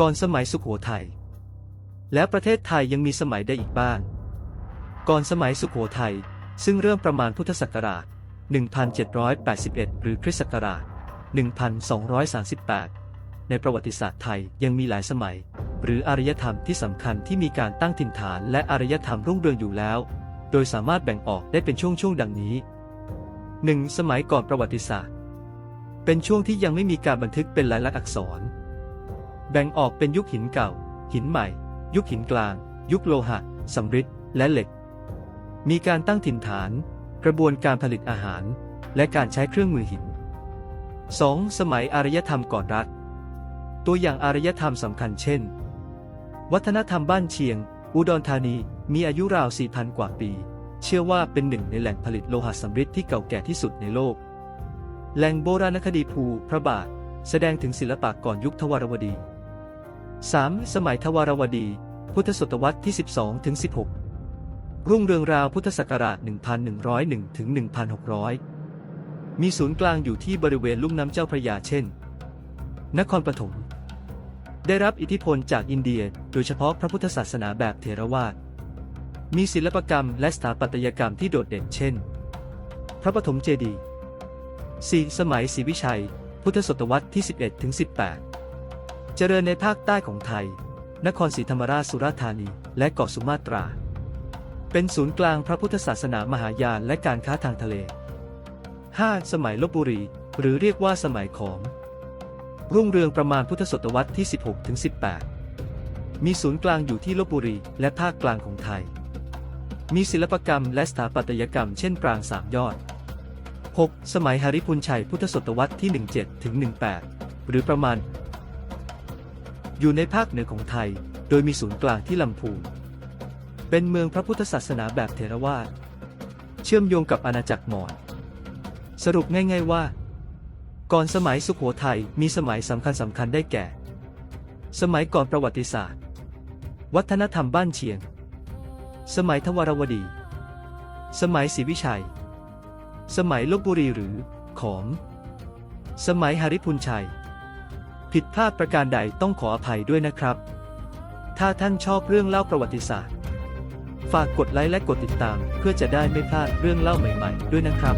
ก่อนสมัยสุขโขทัยแล้วประเทศไทยยังมีสมัยใดอีกบ้าง ก่อนสมัยสุขโขทัยซึ่งเริ่มประมาณพุทธศักราช 1781 หรือคริสต์ศักราช 1238 ในประวัติศาสตร์ไทยยังมีหลายสมัย หรืออารยธรรมที่สำคัญที่มีการตั้งถิ่นฐานและอารยธรรมรุ่งเรืองอยู่แล้ว โดยสามารถแบ่งออกได้เป็นช่วงๆดังนี้ 1. สมัยก่อนประวัติศาสตร์ เป็นช่วงที่ยังไม่มีการบันทึกเป็นลายลักษณ์อักษร แบ่งออกเป็นยุคหินเก่า หินใหม่ ยุคหินกลาง ยุคโลหะสำริดและเหล็ก มีการตั้งถิ่นฐาน กระบวนการผลิตอาหาร และการใช้เครื่องมือหิน 2. สมัยอารยธรรมก่อนรัฐ ตัวอย่างอารยธรรมสำคัญเช่น วัฒนธรรมบ้านเชียง อุดรธานีมีอายุราว 4,000 กว่าปี เชื่อว่าเป็นหนึ่งในแหล่งผลิตโลหะสำริดที่เก่าแก่ที่สุดในโลก แหล่งโบราณคดีภูพระบาท แสดงถึงศิลปะก่อนยุคทวารวดี 3. สมัยทวารวดี พุทธศตวรรษที่ 12ถึง16 รุ่งเรืองราวพุทธศักราช 1101ถึง1600 มีศูนย์กลางอยู่ที่บริเวณลุ่มน้ำเจ้าพระยาเช่น นครปฐม ได้รับอิทธิพลจากอินเดียโดยเฉพาะพระพุทธศาสนาแบบเถรวาท มีศิลปกรรมและสถาปัตยกรรมที่โดดเด่นเช่น พระปฐมเจดีย์ 4. สมัยศรีวิชัย พุทธศตวรรษที่ 11ถึง18 เจริญในภาคใต้ของไทย นครศรีธรรมราชสุราษฎร์ธานี และเกาะสุมาตรา เป็นศูนย์กลางพระพุทธศาสนามหายานและการค้าทางทะเล 5. สมัยลบบุรี หรือเรียกว่าสมัยขอมรุ่งเรืองประมาณพุทธศตวรรษที่ 16ถึง18 มีศูนย์กลางอยู่ที่ลบบุรีและภาคกลางของไทย มีศิลปกรรมและสถาปัตยกรรมเช่นปรางสามยอด 6. สมัยหาริพุนชัยพุทธศตวรรษที่ 17ถึง18 หรือประมาณ อยู่ในภาคเหนือของไทย โดยมีศูนย์กลางที่ลำพูน เป็นเมืองพระพุทธศาสนาแบบเถรวาทเชื่อมโยงกับอาณาจักรมอญ สรุปง่ายๆว่า ก่อนสมัยสุขโขทัยมีสมัยสำคัญสำคัญได้แก่ สมัยก่อนประวัติศาสตร์ วัฒนธรรมบ้านเชียง สมัยทวารวดี สมัยศรีวิชัย สมัยลบบุรีหรือ ขอม สมัยหาริพุนชัย ผิดพลาดประการใดต้องขออภัยด้วยนะครับ ถ้าท่านชอบเรื่องเล่าประวัติศาสตร์ ฝากกดไลค์และกดติดตาม เพื่อจะได้ไม่พลาดเรื่องเล่าใหม่ ๆ ด้วยนะครับ